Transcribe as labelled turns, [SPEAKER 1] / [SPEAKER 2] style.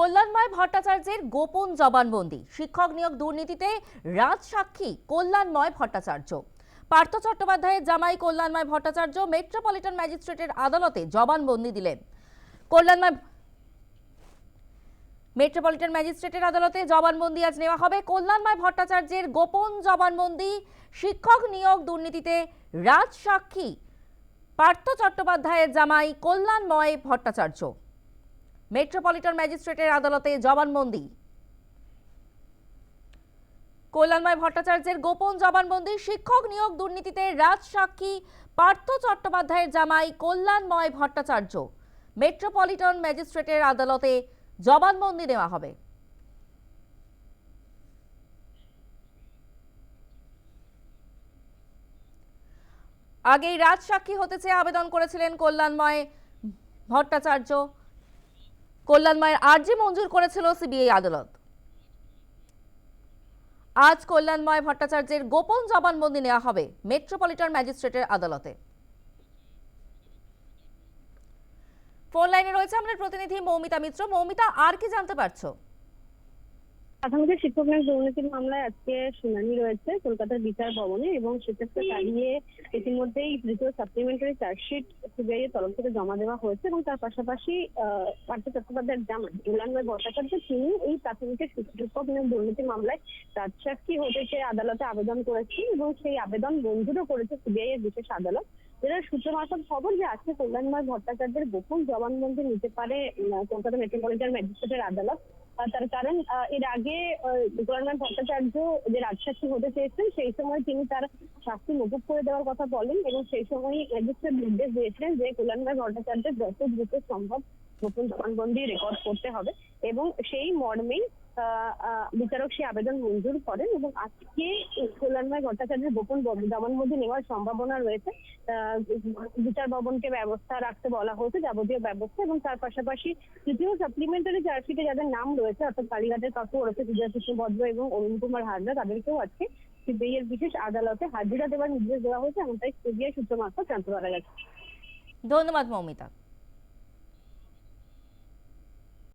[SPEAKER 1] কল্যাণময় ভট্টাচার্যের গোপন জবানবন্দি। শিক্ষক নিয়োগ দুর্নীতিতে রাজ সাক্ষী কল্যাণময় ভট্টাচার্য। পার্থ চট্টোপাধ্যায়ের জামাই কল্যাণময় ভট্টাচার্য মেট্রোপলিটন ম্যাজিস্ট্রেটের আদালতে জবানবন্দি দিলেন। কল্যাণময় মেট্রোপলিটন ম্যাজিস্ট্রেটের আদালতে জবানবন্দি আজ নেওয়া হবে। কল্যাণময় ভট্টাচার্যের গোপন জবানবন্দি, শিক্ষক নিয়োগ দুর্নীতিতে রাজ সাক্ষী পার্থ চট্টোপাধ্যায়ের জামাই কল্যাণময় ভট্টাচার্য। মেট্রোপলিটন ম্যাজিস্ট্রেটের আদালতে জবানবন্দি। কল্যাণময় ভট্টাচার্যের গোপন জবানবন্দি, শিক্ষক নিয়োগ দুর্নীতিতে রাজ সাক্ষী পার্থ চট্টোপাধ্যায়ের জামাই কল্যাণময় ভট্টাচার্য। মেট্রোপলিটন ম্যাজিস্ট্রেটের আদালতে জবানবন্দি দেওয়া হবে। আগেই রাজ সাক্ষী হতে চেয়ে আবেদন করেছিলেন কল্যাণময় ভট্টাচার্য। কল্যাণময়ের আর্জি মঞ্জুর করেছিল সিবিআই আদালত। আজ কল্যাণময় ভট্টাচার্যের গোপন জবানবন্দি নেওয়া হবে মেট্রোপলিটন ম্যাজিস্ট্রেটের আদালতে। ফোন লাইনে রয়েছে আমাদের প্রতিনিধি মৌমিতা মিত্র। মৌমিতা, আর কি জানতে পারছ?
[SPEAKER 2] প্রাথমিক শিক্ষক নিয়োগ দুর্নীতির মামলায় আজকে শুনানি রয়েছে কলকাতার বিচার ভবনে এবং সেক্ষেত্রে দাঁড়িয়ে ইতিমধ্যেই তৃতীয় সাপ্লিমেন্টারি চার্জশিট সিবিআই তরফ থেকে জমা দেওয়া হয়েছে এবং তার পাশাপাশি পার্থ চট্টোপাধ্যায়ের জামাই কল্যাণময় ভট্টাচার্য তিনি এই প্রাথমিকের শিক্ষক নিয়োগ দুর্নীতি মামলায় রাজসাক্ষী হতে চেয়ে আদালতে আবেদন করেছেন এবং সেই আবেদন মঞ্জুরও করেছে সিবিআই এর বিশেষ আদালত। যেটা সূত্র মারফত খবর যে আজকে কল্যাণময় ভট্টাচার্যের গোপন জবানবন্দি নিতে পারে কলকাতা মেট্রোপলিটন ম্যাজিস্ট্রেটের আদালত। তার কারণ এর আগে কল্যাণ ভট্টাচার্য যে রাজসাক্ষী হতে চেয়েছেন সেই সময় তিনি তার শাস্তি মকুব করে দেওয়ার কথা বলেন এবং সেই সময় ম্যাজিস্ট্রেট নির্দেশ দিয়েছিলেন যে কল্যাণময় ভট্টাচার্যের যত দ্রুত সম্ভব গোপন জবানবন্দি রেকর্ড করতে হবে এবং সেই মর্মেই বিচারক সেই আবেদন মঞ্জুর করেন এবং আজকে কল্যাণময় ভট্টাচার্যের গোপন জবানবন্দি নেওয়ার সম্ভাবনা রয়েছে। বিচার ভবনকে ব্যবস্থা রাখতে বলা হয়েছে, যাবতীয় ব্যবস্থা এবং তার পাশাপাশি তৃতীয় সাপ্লিমেন্টারি চার্জশিটে যাদের নাম রয়েছে, অর্থাৎ কালীঘাটের কাকু, ওরফে কৃষ্ণ ভদ্র এবং অরুণ কুমার হাজরা, তাদেরকেও আজকে সিবিআই এর বিশেষ আদালতে হাজিরা দেওয়ার নির্দেশ দেওয়া হয়েছে, এমনটাই সিবিআই সূত্র মারফত জানতে পারা গেছে।
[SPEAKER 1] ধন্যবাদ মৌমিতা।